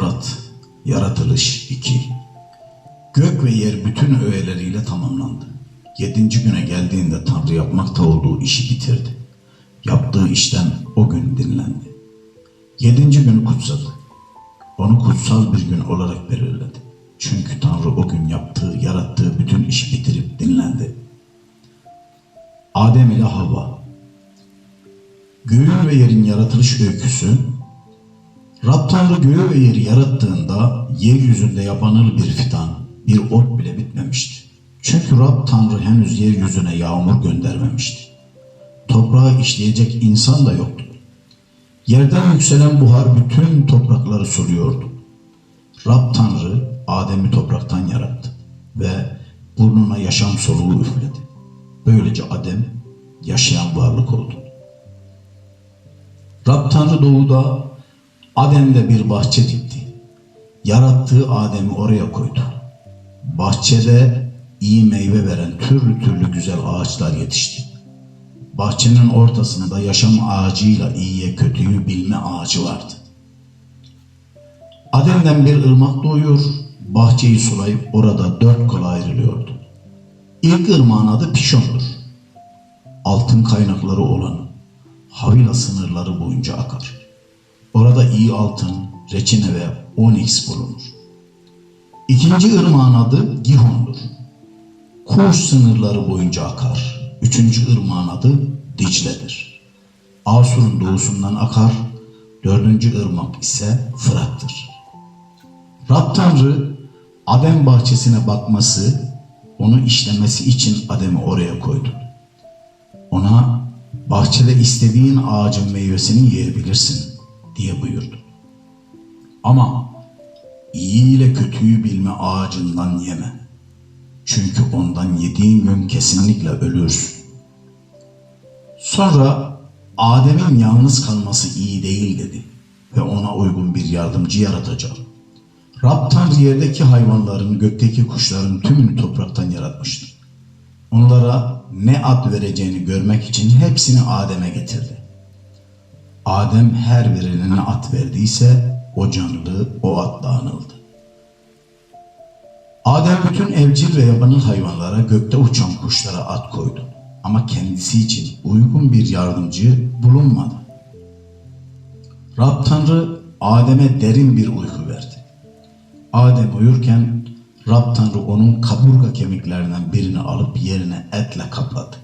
Tevrat Yaratılış 2 Gök ve yer bütün öğeleriyle tamamlandı. Yedinci güne geldiğinde Tanrı yapmakta olduğu işi bitirdi. Yaptığı işten o gün dinlendi. Yedinci günü kutsadı. Onu kutsal bir gün olarak belirledi. Çünkü Tanrı o gün yaptığı, yarattığı bütün işi bitirip dinlendi. Adem ile Havva Göğün ve yerin yaratılış öyküsü Rab Tanrı göğü ve yeri yarattığında yeryüzünde yabanıl bir fidan, bir ot bile bitmemişti. Çünkü Rab Tanrı henüz yeryüzüne yağmur göndermemişti. Toprağı işleyecek insan da yoktu. Yerden yükselen buhar bütün toprakları suluyordu. Rab Tanrı Adem'i topraktan yarattı ve burnuna yaşam soluğu üfledi. Böylece Adem yaşayan varlık oldu. Rab Tanrı doğuda Adem'de bir bahçe dikti. Yarattığı Adem'i oraya koydu. Bahçede iyi meyve veren türlü türlü güzel ağaçlar yetişti. Bahçenin ortasında yaşam ağacıyla iyiye kötüyü bilme ağacı vardı. Adem'den bir ırmak doğuyor, bahçeyi sulayıp orada dört kola ayrılıyordu. İlk ırmağın adı Pişon'dur. Altın kaynakları olan Havila sınırları boyunca akar. Orada iyi altın, reçine ve onyx bulunur. İkinci ırmağın adı Gihon'dur. Kuş sınırları boyunca akar. Üçüncü ırmağın adı Dicle'dir. Asur'un doğusundan akar. Dördüncü ırmak ise Fırat'tır. Rab Tanrı Adem bahçesine bakması, onu işlemesi için Adem'i oraya koydu. Ona bahçede istediğin ağacın meyvesini yiyebilirsin diye buyurdu. Ama iyi ile kötüyü bilme ağacından yeme. Çünkü ondan yediğin gün kesinlikle ölürsün. Sonra Adem'in yalnız kalması iyi değil dedi ve ona uygun bir yardımcı yaratacağım. Rab Tanrı yerdeki hayvanların, gökteki kuşların tümünü topraktan yaratmıştır. Onlara ne ad vereceğini görmek için hepsini Adem'e getirdi. Adem her birine ne ad verdiyse o canlı o adla anıldı. Adem bütün evcil ve yabanıl hayvanlara gökte uçan kuşlara ad koydu. Ama kendisi için uygun bir yardımcı bulunmadı. Rab Tanrı Adem'e derin bir uyku verdi. Adem uyurken Rab Tanrı onun kaburga kemiklerinden birini alıp yerine etle kapladı.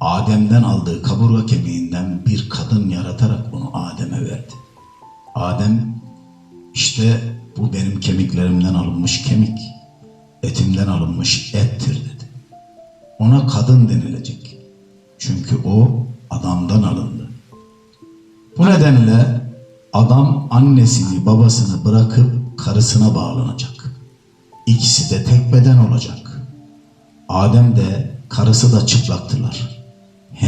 Adem'den aldığı kaburga kemiğinden bir kadın yaratarak onu Adem'e verdi. Adem işte bu benim kemiklerimden alınmış kemik, etimden alınmış ettir dedi. Ona kadın denilecek. Çünkü o adamdan alındı. Bu nedenle adam annesini babasını bırakıp karısına bağlanacak. İkisi de tek beden olacak. Adem de karısı da çıplaktılar.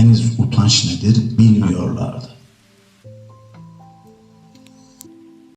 Henüz utanç nedir bilmiyorlardı.